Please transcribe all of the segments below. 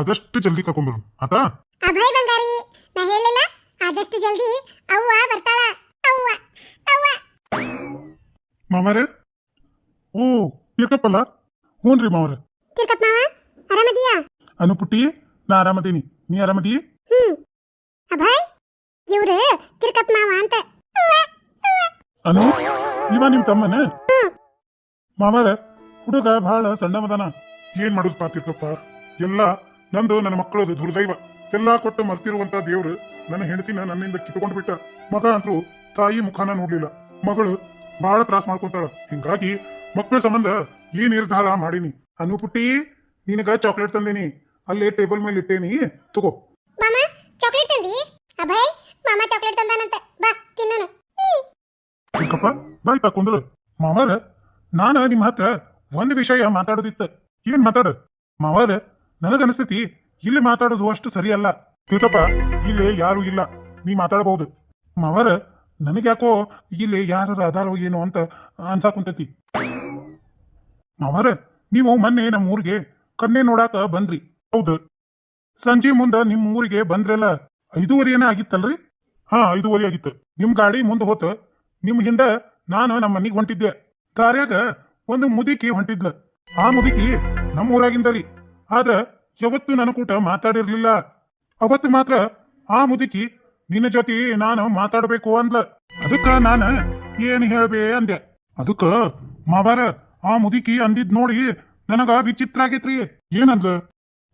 ಆದಷ್ಟು ಜಲ್ದಿ ಕರ್ಕೊಂಡ್ಬರು ಆತಾ? ಅಭಯ್ ಬಂಗಾರಿ ನಾ ಹೇಳಿಲ್ಲ ಆದಷ್ಟು ಜಲ್ದಿ ಅವ್ವ ಬರ್ತಾಳ. ಅವ್ವ ಅವ್ವ. ಮಾಮಾರೆ ಓ ತೀರ್ಕಪ್ಪಲ್ಲ? ಹ್ಞೂನ್ರಿ ಮಾವರ. ತಿರ್ಕಪ್ಪ ಮಾವ ಆರಾಮದಿಯಾ? ಅನು ಪುಟ್ಟಿ ನಾ ಆರಾಮದೀನಿ. ನೀ ಆರಾಮದಿ? ಹ್ಮ್. ಅಭಯ್ ಇವ್ರು ತಿರ್ಕಪ್ಪ ಮಾವ ಅಂತ. ಅನು ಇವ ನಿಮ್ ತಮ್ಮನ? ಮಾವಾರ ಹುಡುಗ ಬಹಳ ಸಣ್ಣಮದನ ಏನ್ ಮಾಡುದಪ್ಪ ತೀರ್ಕಪ್ಪ? ಎಲ್ಲ ನಂದು ನನ್ನ ಮಕ್ಕಳದು ದುರ್ದೈವ. ಎಲ್ಲಾ ಕೊಟ್ಟು ಮರ್ತಿರುವಂತ ದೇವ್ರು ನನ್ನ ಹೆಂಡತಿನ ನನ್ನಿಂದ ಕಿತ್ಕೊಂಡು ಬಿಟ್ಟ. ಮಗ ಅಂತೂ ತಾಯಿ ಮುಖಾನ ನೋಡ್ಲಿಲ್ಲ. ಮಗಳು ಬಹಳ ತ್ರಾಸ ಮಾಡ್ಕೊಂತಾಳ. ಹಿಂಗಾಗಿ ಮಕ್ಕಳ ಸಂಬಂಧ ಈ ನಿರ್ಧಾರ ಮಾಡೀನಿ. ಅನು ಪುಟ್ಟಿ ನಿನಗ ಚಾಕ್ಲೇಟ್ ತಂದೀನಿ. ಅಲ್ಲೇ ಟೇಬಲ್ ಮೇಲೆ ಇಟ್ಟೇನಿ. ತಗೋ. ಮಾಮಾರ ಚಾಕ್ಲೇಟ್ ತಂದಿ? ಅಭಯ್ ಮಾಮ ಚಾಕ್ಲೇಟ್ ತಂದಾನಂತ. ಬಾ ತಿನ್ನೋಣ. ಚಿಕ್ಕಪ್ಪ ಬಾಯ್ ತಕೊಂಡ್ರು. ಮಾವಾರ ನಾನ ನಿಮ್ಮ ಹತ್ರ ಒಂದ್ ವಿಷಯ ಮಾತಾಡೋದಿತ್ತ. ಏನ್ ಮಾತಾಡ? ಮಾವಾರ ನನಗನ್ಸ್ತೈತಿ ಇಲ್ಲಿ ಮಾತಾಡೋದು ಅಷ್ಟು ಸರಿಯಲ್ಲ. ತಿಳ್ಕಪ್ಪ, ಇಲ್ಲಿ ಯಾರು ಇಲ್ಲ. ನೀ ಮಾತಾಡಬಹುದು. ಮಾವರ, ನನಗ್ಯಾಕೋ ಇಲ್ಲಿ ಯಾರು ಅದಾರೋ ಏನೋ ಅಂತ ಅನ್ಸಾಕುಂತೈತಿ. ಮಾವರ, ನೀವು ಮೊನ್ನೆ ನಮ್ಮ ಊರಿಗೆ ಕನ್ನೆ ನೋಡಾಕ ಬಂದ್ರಿ. ಹೌದು. ಸಂಜೆ ಮುಂದ ನಿಮ್ಮ ಊರಿಗೆ ಬಂದ್ರಲ್ಲ ಐದೂವರೆ ಏನ ಆಗಿತ್ತಲ್ರಿ? ಹಾ, ಐದೂವರೆ ಆಗಿತ್ತು. ನಿಮ್ ಗಾಡಿ ಮುಂದೆ ಹೋತ, ನಿಮ್ ಹಿಂದ ನಾನು ನಮ್ಮ ಮನಿಗ್ ಹೊಂಟಿದ್ದೆ. ದಾರ್ಯಾಗ ಒಂದು ಮುದುಕಿ ಹೊಂಟಿದ್ಲ. ಆ ಮುದುಕಿ ನಮ್ಮ ಊರಾಗಿಂದ ರೀ. ಆದ್ರ ಯಾವತ್ತು ನನ್ನ ಕೂಟ ಮಾತಾಡಿರ್ಲಿಲ್ಲ. ಅವತ್ತು ಮಾತ್ರ ಆ ಮುದುಕಿ, ನಿನ್ನ ಜೊತೆ ನಾನು ಮಾತಾಡ್ಬೇಕು ಅಂದ್ಲ. ಅದಕ್ಕ ನಾನ ಏನ್ ಹೇಳಬೇ ಅಂದೆ. ಅದಕ್ಕ ಮಾವಾರ, ಆ ಮುದುಕಿ ಅಂದಿದ್ ನೋಡಿ ನನಗ ವಿಚಿತ್ರ ಆಗೈತ್ರಿ. ಏನಂದ್ಲ?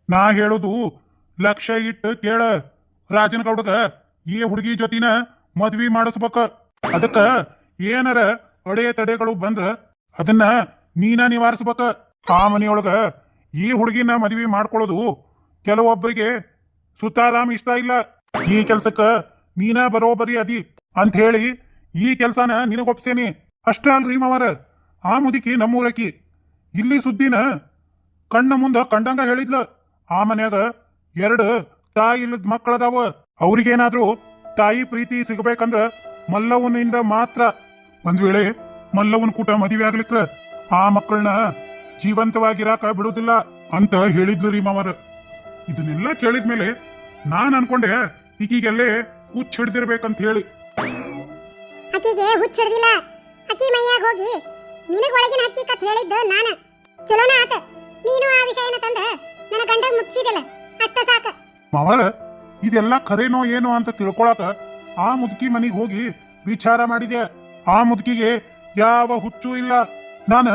ನಾ ಹೇಳುದು ಲಕ್ಷ ಇಟ್ಟು ಕೇಳ. ರಾಜನಗೌಡಗ ಈ ಹುಡುಗಿ ಜೊತಿನ ಮದ್ವಿ ಮಾಡಿಸ್ಬೇಕ. ಅದಕ್ಕ ಏನಾರ ಅಡೆ ತಡೆಗಳು ಬಂದ್ರ ಅದನ್ನ ನೀನ ನಿವಾರಿಸ್ಬೇಕ. ಆ ಮನೆಯೊಳಗ ಈ ಹುಡುಗಿನ ಮದುವೆ ಮಾಡ್ಕೊಳ್ಳೋದು ಕೆಲವೊಬ್ಬರಿಗೆ ಸುತಾರಾಮ್ ಇಷ್ಟ ಇಲ್ಲ. ಈ ಕೆಲ್ಸಕ್ಕ ನೀನ ಬರೋಬರಿ ಅದಿ ಅಂತ ಹೇಳಿ ಈ ಕೆಲ್ಸನ ನಿನಗೊಪ್ಸೇನಿ ಅಷ್ಟ ಅಲ್ರಿ ಮಾವರ. ಆ ಮುದುಕಿ ನಮ್ಮೂರಕಿ ಇಲ್ಲಿ ಸುದ್ದಿನ ಕಣ್ಣ ಮುಂದ ಕಂಡಂಗ ಹೇಳಿದ್ಲ. ಆ ಮನ್ಯಾಗ ಎರಡು ತಾಯಿ ಇಲ್ಲದ ಮಕ್ಕಳದಾವ. ಅವ್ರಿಗೇನಾದ್ರೂ ತಾಯಿ ಪ್ರೀತಿ ಸಿಗಬೇಕಂದ್ರ ಮಲ್ಲವನಿಂದ ಮಾತ್ರ ಒಂದ್ ವೇಳೆ ಮಲ್ಲವನ್ ಕೂಟ ಮದುವೆ ಆಗ್ಲಿಕ್ಕ ಆ ಮಕ್ಕಳನ್ನ ಜೀವಂತವಾಗಿರಾಕ ಬಿಡುದಿಲ್ಲ ಅಂತ ಹೇಳಿದ್ಲು ರೀ ಮಾವರ. ಇದನ್ನೆಲ್ಲ ಕೇಳಿದ್ಮೇಲೆ ನಾನ್ ಅನ್ಕೊಂಡೆ ಈಗೀಗೆಲ್ಲೇ ಹುಚ್ಚ ಹಿಡ್ದಿರ್ಬೇಕಂತ ಹೇಳಿ. ಅಕ್ಕಿಗೆ ಹುಚ್ಚ ಹಿಡ್ದಿಲ್ಲ. ಅಕ್ಕಿ ಮೈಯಾಗ ಹೋಗಿ ನಿನಗ ಒಳಗಿನ ಹಕ್ಕಿಕತ್ ಹೇಳಿದ್ದು ನಾನ. ಚಲೋನ ಆತ. ನೀನು ಆ ವಿಷಯನ ತಂದ. ನನ್ನ ಗಂಡಗ್ ಮುಚ್ಚಿದಲ್ಲ ಅಷ್ಟ ಸಾಕ. ಮಾವರ ಇದೆಲ್ಲ ಖರೇನೋ ಏನೋ ಅಂತ ತಿಳ್ಕೊಳಕ ಆ ಮುದುಕಿ ಮನೆಗೆ ಹೋಗಿ ವಿಚಾರ ಮಾಡಿದೆ. ಆ ಮುದುಕಿಗೆ ಯಾವ ಹುಚ್ಚು ಇಲ್ಲ. ನಾನ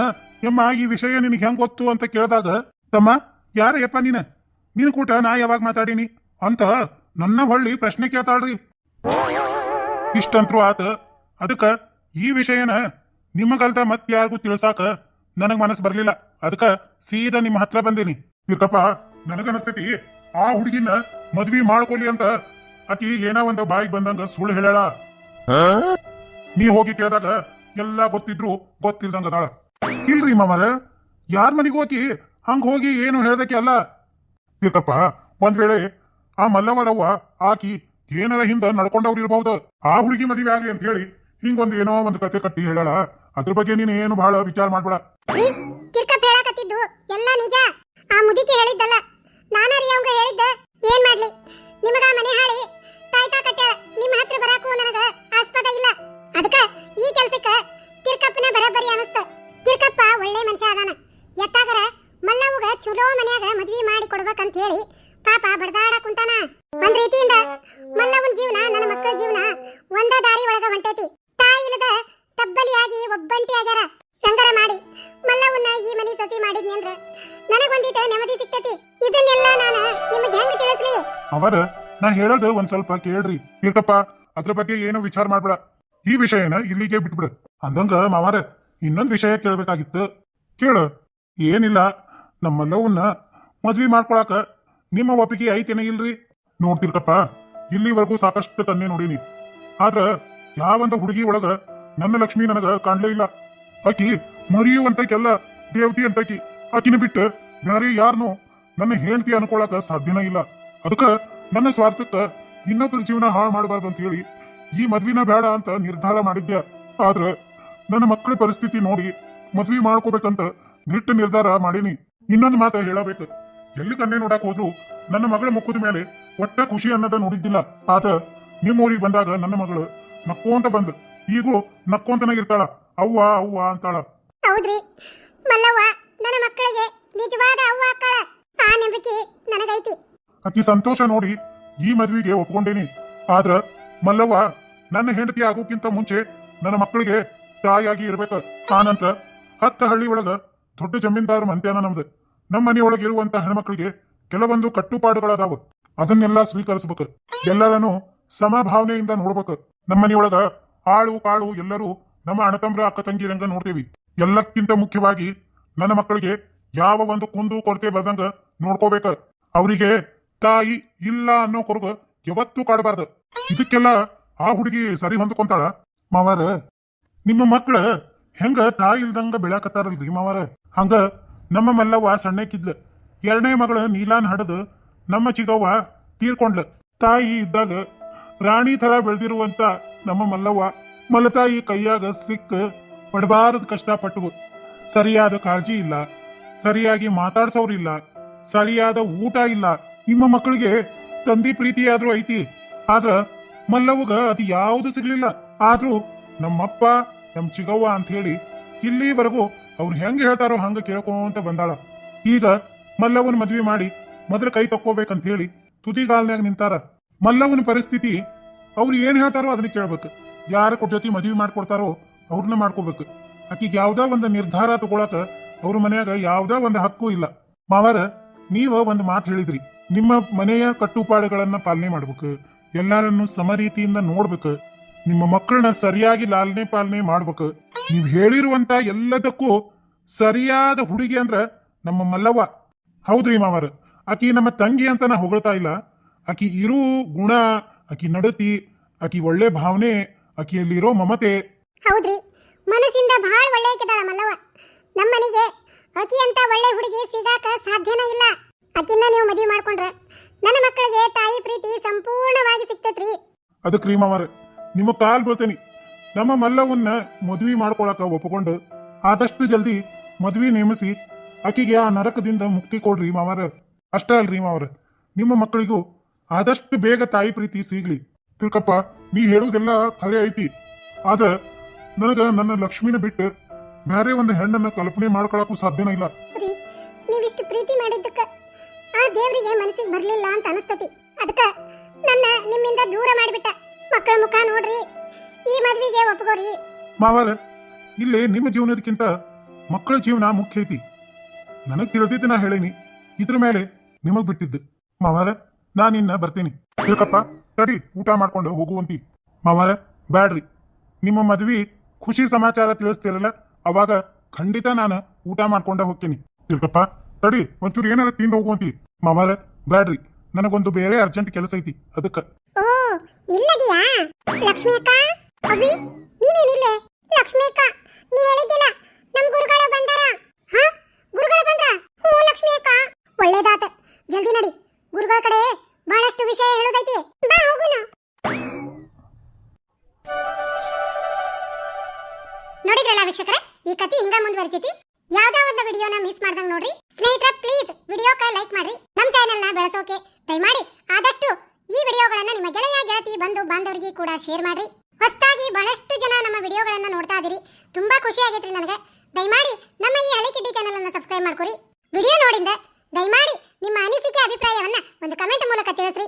ಎಮ್ಮ ಈ ವಿಷಯ ನಿನಗೆ ಹೆಂಗ್ ಗೊತ್ತು ಅಂತ ಕೇಳಿದಾಗ ತಮ್ಮ ಯಾರ ಯಪ್ಪ ನೀನ? ನೀನ್ ಕೂಟ ನಾ ಯಾವಾಗ ಮಾತಾಡೀನಿ? ಅಂತ ನನ್ನ ಹೊಳ್ಳಿ ಪ್ರಶ್ನೆ ಕೇಳ್ತಾಳ್ರಿ. ಇಷ್ಟಂತ್ರು ಆತ ಅದಕ್ಕ ಈ ವಿಷಯನ ನಿಮಗಲ್ದ ಮತ್ ಯಾರಿಗೂ ತಿಳ್ಸಾಕ ನನಗ್ ಮನಸ್ಸು ಬರ್ಲಿಲ್ಲ. ಅದಕ್ಕ ಸೀದಾ ನಿಮ್ಮ ಹತ್ರ ಬಂದೀನಿ. ತಿರ್ಕಪ್ಪ ನನಗನಸ್ತೈತಿ ಆ ಹುಡುಗಿನ ಮದ್ವಿ ಮಾಡ್ಕೊಲಿ ಅಂತ ಆಕಿ ಏನೋ ಒಂದು ಬಾಯಿಗೆ ಬಂದಂಗ ಸುಳ್ಳು ಹೇಳ ನೀ ಹೋಗಿ ಕೇಳಿದಾಗ ಎಲ್ಲಾ ಗೊತ್ತಿದ್ರು ಗೊತ್ತಿಲ್ದಂಗ ಅದಾಳ. ಇಲ್ರಿ ಮಾಮರ, ಯಾರ ಮನೆಗೆ ಹೋಗಿ ಹಂಗ ಹೋಗಿ ಏನು ಹೇಳ್ದಕ್ಕೆ ಅಲ್ಲ? ತಿರ್ಕಪ್ಪ ಒಂದ್ ವೇಳೆ ಆ ಮಲ್ಲವರವ್ವ ಆಕಿ ಏನರ ಹಿಂದ ನಡ್ಕೊಂಡವ್ರು ಇರ್ಬಹುದು. ಆ ಹುಡುಗಿ ಮದುವೆ ಆಗ್ಲಿ ಅಂತ ಹೇಳಿ ಹಿಂಗೊಂದು ಏನೋ ಒಂದು ಕತೆ ಕಟ್ಟಿ ಹೇಳಲ್ಲ ಅದ್ರ ಬಗ್ಗೆ ನೀನು ಏನು ಬಹಳ ವಿಚಾರ ಮಾಡ್ಬೇಡ. ಎಲ್ಲ ನಿಜ? ಆ ಮುದುಕಿ ಹೇಳಿದ್ದಲ್ಲ. ನಾನು ಹೇಳಿದ್ದ. ಏನ್ ಮಾಡ್ಲಿ? ನಿಮಗ ಮನೆ ಹಾಳಿ? ಚಲೋ ಮನ್ಯಾಗ ಮದ್ವಿ ಮಾಡಿ ಕೊಡ್ಬೇಕಂತ ಹೇಳಿ ಪಾಪ ಬಡದಾಡ ಕುಂತಾನ. ಒಂದ್ ರೀತಿಯಿಂದ ಮಲ್ಲವನ್ ಜೀವನ, ನನ್ನ ಮಕ್ಕಳ ಜೀವನ ಒಂದ ದಾರಿ ಒಳಗ ಹೊಂಟೈತಿ. ತಾಯಿ ಇಲ್ಲದ ತಬ್ಬಲಿಯಾಗಿ ಒಬ್ಬಂಟಿ ಆಗ್ಯಾರ. ಹೆಂಗಾರ ಮಾಡಿ? ಮಲ್ಲವನ್ನ ಈ ಮನಿ ಸಸಿ ಮಾಡಿದ್ನಿ ಅಂದ್ರ ನನಗೊಂದಿಟ ನೆಮ್ಮದಿ ಸಿಕ್ತತಿ ಇದನ್ನೆಲ್ಲ ನಾನು ನಿಮಗೆ ಹೆಂಗ್ ತಿಳಿಸ್ಲಿ? ಅವರ, ನಾ ಹೇಳೋದು ಒಂದ್ ಸ್ವಲ್ಪ ಕೇಳ್ರಿ. ತಿರ್ಕಪ್ಪ ಅದ್ರ ಬಗ್ಗೆ ಏನು ವಿಚಾರ ಮಾಡ್ಬೇಡ. ಈ ವಿಷಯನ ಇಲ್ಲಿಗೆ ಬಿಟ್ಬಿಡು. ಅಂದಂಗ ಮಾವಾರ, ಇನ್ನೊಂದ್ ವಿಷಯ ಕೇಳ್ಬೇಕಾಗಿತ್ತು. ಕೇಳು. ಏನಿಲ್ಲ. ನಮ್ಮೆಲ್ಲವನ್ನ ಮದ್ವಿ ಮಾಡ್ಕೊಳಕ ನಿಮ್ಮ ಒಪ್ಪಿಗೆ ಐತೇನ ಇಲ್ರಿ? ನೋಡ್ತಿರ್ಕಪ್ಪ, ಇಲ್ಲಿವರೆಗೂ ಸಾಕಷ್ಟು ತನ್ನೇ ನೋಡೀನಿ. ಆದ್ರ ಯಾವಂತ ಹುಡುಗಿ ಒಳಗ ನನ್ನ ಲಕ್ಷ್ಮಿ ನನಗ ಕಾಣ್ಲೇ ಇಲ್ಲ. ಆಕಿ ಮರಿಯುವಂತಕ್ಕೆಲ್ಲ ದೇವತಿ ಅಂತಕಿ. ಆಕಿನ ಬಿಟ್ಟು ಬೇರೆ ಯಾರನ್ನು ನನ್ನ ಹೆಂಡತಿ ಅನ್ಕೊಳಕ ಸಾಧ್ಯನೇ ಇಲ್ಲ. ಅದಕ್ಕ ನನ್ನ ಸ್ವಾರ್ಥಕ್ಕ ಇನ್ನೊಬ್ಬರ ಜೀವನ ಹಾಳು ಮಾಡಬಾರ್ದು ಅಂತ ಹೇಳಿ ಈ ಮದ್ವಿನ ಬೇಡ ಅಂತ ನಿರ್ಧಾರ ಮಾಡಿದ್ದೆ. ಆದ್ರ ನನ್ನ ಮಕ್ಕಳ ಪರಿಸ್ಥಿತಿ ನೋಡಿ ಮದ್ವಿ ಮಾಡ್ಕೋಬೇಕಂತ ದಿಟ್ಟ ನಿರ್ಧಾರ ಮಾಡೀನಿ. ಇನ್ನೊಂದು ಮಾತು ಹೇಳಬೇಕು. ಎಲ್ಲಿ ಕಣ್ಣೆ ನೋಡಕ್ ಹೋದ್ರು ನನ್ನ ಮಗಳ ಮುಖದ ಮೇಲೆ ಒಟ್ಟ ಖುಷಿ ಅನ್ನೋದ ನೋಡಿದ್ದಿಲ್ಲ. ಆದ್ರ ನಿಮ್ಮ ಊರಿಗೆ ಬಂದಾಗ ನನ್ನ ಮಗಳು ನಕ್ಕೋಂತ ಬಂದ್ ಈಗೂ ನಕ್ಕೋಂತನ ಇರ್ತಾಳ. ಅವ್ವ ಅವ್ವ ಅಂತಾಳ. ಹೌದ್ರಿ. ಮಲ್ಲವ್ವ ನನ್ನ ಮಕ್ಕಳಿಗೆ ನಿಜವಾದ ಅವ್ವ ಅಕ್ಕಳ ಆ ನಂಬಿಕೆ ನನಗೈತಿ. ಅತಿ ಸಂತೋಷ ನೋಡಿ ಈ ಮದ್ವಿಗೆ ಒಪ್ಕೊಂಡೇನಿ. ಆದ್ರ ಮಲ್ಲವ್ವ ನನ್ನ ಹೆಂಡತಿ ಆಗೋಕ್ಕಿಂತ ಮುಂಚೆ ನನ್ನ ಮಕ್ಕಳಿಗೆ ತಾಯಿಯಾಗಿ ಇರ್ಬೇಕ. ಆ ನಂತರ ಹತ್ತ ಹಳ್ಳಿ ಒಳಗ ದೊಡ್ಡ ಜಮೀನ್ದಾರ ಮಂತ್ಯಾನ ನಮ್ದು. ನಮ್ಮ ಮನೆಯೊಳಗೆ ಇರುವಂತ ಹೆಣ್ಮಕ್ಳಿಗೆ ಕೆಲವೊಂದು ಕಟ್ಟುಪಾಡುಗಳದಾವ. ಅದನ್ನೆಲ್ಲ ಸ್ವೀಕರಿಸಬೇಕು. ಎಲ್ಲರನ್ನು ಸಮಭಾವನೆಯಿಂದ ನೋಡ್ಬೇಕು. ನಮ್ಮ ಮನೆಯೊಳಗ ಆಳು ಕಾಳು ಎಲ್ಲರೂ ನಮ್ಮ ಅಣತಂಬ್ರ ಅಕ್ಕ ತಂಗಿರಂಗ ನೋಡ್ತೇವಿ. ಎಲ್ಲಕ್ಕಿಂತ ಮುಖ್ಯವಾಗಿ ನನ್ನ ಮಕ್ಕಳಿಗೆ ಯಾವ ಒಂದು ಕುಂದು ಕೊರತೆ ಬರ್ದಂಗ ನೋಡ್ಕೋಬೇಕ. ಅವರಿಗೆ ತಾಯಿ ಇಲ್ಲ ಅನ್ನೋ ಕೊರಗು ಯಾವತ್ತೂ ಕಾಡಬಾರ್ದು. ಇದಕ್ಕೆಲ್ಲ ಆ ಹುಡುಗಿ ಸರಿ ಹೊಂದ್ಕೊಂತಾಳ. ಮಾವಾರ, ನಿಮ್ಮ ಮಕ್ಳ ಹೆಂಗ ತಾಯಿ ಇಲ್ದಂಗ ಬೆಳಕತ್ತಾರಲ್ರಿ ಮಾವಾರ? ಹಂಗ ನಮ್ಮ ಮಲ್ಲವ್ವ ಸಣ್ಣಕ್ಕಿದ್ಲು ಎರಡನೇ ಮಗಳು ನೀಲಾನ್ ಹಡದು ನಮ್ಮ ಚಿಗವ್ವ ತೀರ್ಕೊಂಡ್ಲ. ತಾಯಿ ಇದ್ದಾಗ ರಾಣಿ ತರ ಬೆಳೆದಿರುವಂತ ನಮ್ಮ ಮಲ್ಲವ್ವ ಮಲತಾಯಿ ಕೈಯಾಗ ಸಿಕ್ಕ ಪಡಬಾರದು ಕಷ್ಟಪಟ್ಟವು ಸರಿಯಾದ ಕಾಳಜಿ ಇಲ್ಲ. ಸರಿಯಾಗಿ ಮಾತಾಡ್ಸೋರಿಲ್ಲ ಸರಿಯಾದ ಊಟ ಇಲ್ಲ. ನಿಮ್ಮ ಮಕ್ಕಳಿಗೆ ತಂದಿ ಪ್ರೀತಿಯಾದ್ರೂ ಐತಿ. ಆದ್ರ ಮಲ್ಲವ್ಗ ಅದು ಯಾವುದು ಸಿಗ್ಲಿಲ್ಲ. ಆದ್ರೂ ನಮ್ಮಪ್ಪ, ನಮ್ ಚಿಗವ್ವ ಅಂತ ಹೇಳಿ ಇಲ್ಲಿವರೆಗೂ ಅವ್ರು ಹೆಂಗ್ ಹೇಳ್ತಾರೋ ಹಂಗ ಕೇಳ್ಕೊಂತ ಬಂದಾಳ. ಈಗ ಮಲ್ಲವನ್ ಮದ್ವೆ ಮಾಡಿ ಮೊದಲ ಕೈ ತಕ್ಕೋಬೇಕಂತ ಹೇಳಿ ತುದಿಗಾಲ್ನ್ಯಾಗ ನಿಂತಾರ. ಮಲ್ಲವನ ಪರಿಸ್ಥಿತಿ ಅವ್ರು ಏನ್ ಹೇಳ್ತಾರೋ ಅದನ್ನ ಕೇಳ್ಬೇಕು. ಯಾರ ಜೊತೆ ಮದ್ವೆ ಮಾಡ್ಕೊಡ್ತಾರೋ ಅವ್ರನ್ನ ಮಾಡ್ಕೋಬೇಕು. ಆಕಿಗೆ ಯಾವ್ದಾ ಒಂದು ನಿರ್ಧಾರ ತಗೊಳಕ ಅವ್ರ ಮನ್ಯಾಗ ಯಾವ್ದಾ ಒಂದು ಹಕ್ಕು ಇಲ್ಲ. ಮಾವಾರ, ನೀವ ಒಂದು ಮಾತು ಹೇಳಿದ್ರಿ. ನಿಮ್ಮ ಮನೆಯ ಕಟ್ಟುಪಾಡುಗಳನ್ನ ಪಾಲನೆ ಮಾಡ್ಬೇಕು. ಎಲ್ಲರನ್ನು ಸಮರೀತಿಯಿಂದ ನೋಡ್ಬೇಕು. ನಿಮ್ಮ ಮಕ್ಕಳನ್ನ ಸರಿಯಾಗಿ ಲಾಲನೆ ಪಾಲನೆ ಮಾಡ್ಬೇಕು. ನೀವು ಹೇಳಿರುವಂತ ಎಲ್ಲದಕ್ಕೂ ಸರಿಯಾದ ಹುಡುಗಿ ಅಂದ್ರ ನಮ್ಮ ಮಲ್ಲವ್ವ. ಹೌದ್ರಿ ಮಾವರ ಆಕಿ ನಮ್ಮ ತಂಗಿ ಅಂತ ನಾ ಹೊಗಳ್ತಾ ಇಲ್ಲ. ಆಕಿ ಇರು ಗುಣ ಆಕಿ ನಡತಿ ಆಕಿ ಒಳ್ಳೆ ಭಾವನೆ ಆಕಿಯಲ್ಲಿರೋ ಮಮತೆ. ಹೌದ್ರಿ ಮನಸ್ಸಿಂದ ಬಹಳ ಒಳ್ಳೆ ಆಕಿದಾಳ ಮಲ್ಲವ್ವ. ನಮ್ಮನಿಗೆ ಅಕಿ ಅಂತ ಒಳ್ಳೆ ಹುಡುಗಿ ಸಿಗಾಕ ಸಾಧ್ಯನೇ ಇಲ್ಲ. ಅಕಿನ್ನ ನೀವು ಮದುವೆ ಮಾಡ್ಕೊಂಡ್ರೆ ನನ್ನ ಮಕ್ಕಳಿಗೆ ತಾಯಿ ಪ್ರೀತಿ ಸಂಪೂರ್ಣವಾಗಿ ಸಿಗ್ತೈತ್ರಿ. ಅದಕ್ಕೆ ರೀ ಮಾವಾರ ನಿಮ್ಮ ಕಾಲ್ ಬೀಳ್ತೇನೆ. ನಮ್ಮ ಮಲ್ಲವನ್ನ ಮದುವೆ ಮಾಡ್ಕೊಳಕ ಒಪ್ಪಿಕೊಂಡು ಆದಷ್ಟು ಜಲ್ದಿ ಮದುವೆ ನೇಮಿಸಿ ಆಕೆಗೆ ಆ ನರಕದಿಂದ ಮುಕ್ತಿ ಕೊಡ್ರಿ ಮಾವರ. ಅಷ್ಟೇ ಅಲ್ರಿ ಮಾವರ. ನಿಮ್ಮ ಮಕ್ಕಳಿಗೂ ಆದಷ್ಟು ಬೇಗ ತಾಯಿ ಪ್ರೀತಿ ಸಿಗ್ಲಿ. ತಿಳ್ಕಪ್ಪ ನೀ ಹೇಳುವುದೆಲ್ಲ ಖರೆ ಐತಿ. ಆದ್ರ ನನಗ ನನ್ನ ಲಕ್ಷ್ಮಿನ ಬಿಟ್ಟು ಬೇರೆ ಒಂದು ಹೆಣ್ಣನ್ನ ಕಲ್ಪನೆ ಮಾಡ್ಕೊಳಕ್ಕೂ ಸಾಧ್ಯನೇ ಇಲ್ಲ. ನೀವಿಷ್ಟು ಪ್ರೀತಿ ಮಾಡಿದ್ದಕ್ಕ ಆ ದೇವರಿಗೆ ಮನಸ್ಸಿಗೆ ಬರ್ಲಿಲ್ಲ ಅಂತ ಅನಸ್ತತಿ. ಅದಕ್ಕ ನನ್ನ ನಿಮ್ಮಿಂದ ದೂರ ಮಾಡಿಬಿಟ್ಟ. ಮಕ್ಕಳ ಮುಖ ನೋಡ್ರಿ. ಈ ಮದ್ವಿಗೆ ಒಪ್ಕೋರಿ ಮಾವಾರ, ಇಲ್ಲಿ ನಿಮ್ಮ ಜೀವನದಕ್ಕಿಂತ ಮಕ್ಕಳ ಜೀವನ ಮುಖ್ಯ ಐತಿ. ನನಗ್ ತಿಳಿದಿದ್ದು ನಾ ಹೇಳೇನಿ. ಇದ್ರ ಮೇಲೆ ನಿಮಗ್ ಬಿಟ್ಟಿದ್ದು. ಮಾವಾರ ಇನ್ನ ಬರ್ತೀನಿ. ತಿಳ್ಕಪ್ಪ, ತಡಿ, ಊಟ ಮಾಡ್ಕೊಂಡು ಹೋಗುವಂತಿ. ಮಾವಾರ, ಬ್ಯಾಡ್ರಿ. ನಿಮ್ಮ ಮದ್ವಿ ಖುಷಿ ಸಮಾಚಾರ ತಿಳಿಸ್ತಿರಲ್ಲ, ಅವಾಗ ಖಂಡಿತ ನಾನು ಊಟ ಮಾಡ್ಕೊಂಡ ಹೋಗ್ತೀನಿ. ತಿಳ್ಕಪ್ಪ, ತಡಿ, ಒಂಚೂರು ಏನಾರ ತಿಂದು ಹೋಗುವಂತಿ. ಮಾವಾರ, ಬ್ಯಾಡ್ರಿ. ನನಗೊಂದು ಬೇರೆ ಅರ್ಜೆಂಟ್ ಕೆಲಸ ಐತಿ, ಅದಕ್ಕ. ಇಲ್ಲದಿಯಾ? ಲಕ್ಷ್ಮಿ ಅಕ್ಕ ಅವಿ ನೀನೇನಿಲ್ಲೆ ಲಕ್ಷ್ಮಿ ಅಕ್ಕ ನೀ ಹೇಳಿದ್ದಿಲ್ಲ, ನಮ್ ಗುರುಗಳು ಬಂದಾರ. ಹಾ? ಗುರುಗಳು ಬಂದ್ರ? ಹ್ಞೂ ಲಕ್ಷ್ಮಿ ಅಕ್ಕ ಒಳ್ಳೇದಾತ. ಜಲ್ದಿ ನಡಿ. ಗುರುಗಳ ಕಡೆ ಬಹಳಷ್ಟು ವಿಷಯ ಹೇಳೋದೈತಿ. ಬಾ ಹೋಗುನು ನೋಡಿದ್ರಲ್ಲ ವೀಕ್ಷಕರೇ, ಈ ಕತೆ ಹಿಂಗ ಮುಂದುವರಿತೈತಿ. ಯಾವ್ದೋ ಒಂದು ವಿಡಿಯೋನ ಮಿಸ್ ಮಾಡ್ದಂಗ್ ನೋಡ್ರಿ ಸ್ನೇಹಿತರ ಪ್ಲೀಸ್ ವಿಡಿಯೋಕ ಲೈಕ್ ಮಾಡ್ರಿ ನಮ್ ಚಾನೆಲ್ನ ಬೆಳೆಸೋಕೆ ದಯಮಾಡಿ ಆದಷ್ಟು ಈ ವಿಡಿಯೋಗಳನ್ನ ನಿಮ್ಮ ಗೆಳೆಯ ಗೆಳತಿ ಬಂಧು ಬಾಂಧವರಿಗೆ ಕೂಡ ಶೇರ್ ಮಾಡ್ರಿ. ಹೊಸದಾಗಿ ಬಹಳಷ್ಟು ಜನ ನಮ್ಮ ವಿಡಿಯೋಗಳನ್ನು ನೋಡ್ತಾ ಇದೀರಿ. ತುಂಬಾ ಖುಷಿ ಆಗೈತ್ರಿ ನನಗೆ. ದಯಮಾಡಿ ನಮ್ಮ ಈ ಹಳೆ ಕಿಡ್ಡಿ ಚಾನೆಲ್ ಅನ್ನು ಸಬ್ಸ್ಕ್ರೈಬ್ ಮಾಡ್ಕೊರಿ. ವಿಡಿಯೋ ನೋಡಿಂದ ದಯಮಾಡಿ ನಿಮ್ಮ ಅನಿಸಿಕೆ, ಅಭಿಪ್ರಾಯವನ್ನ ಒಂದು ಕಮೆಂಟ್ ಮೂಲಕ ತಿಳಿಸ್ರಿ.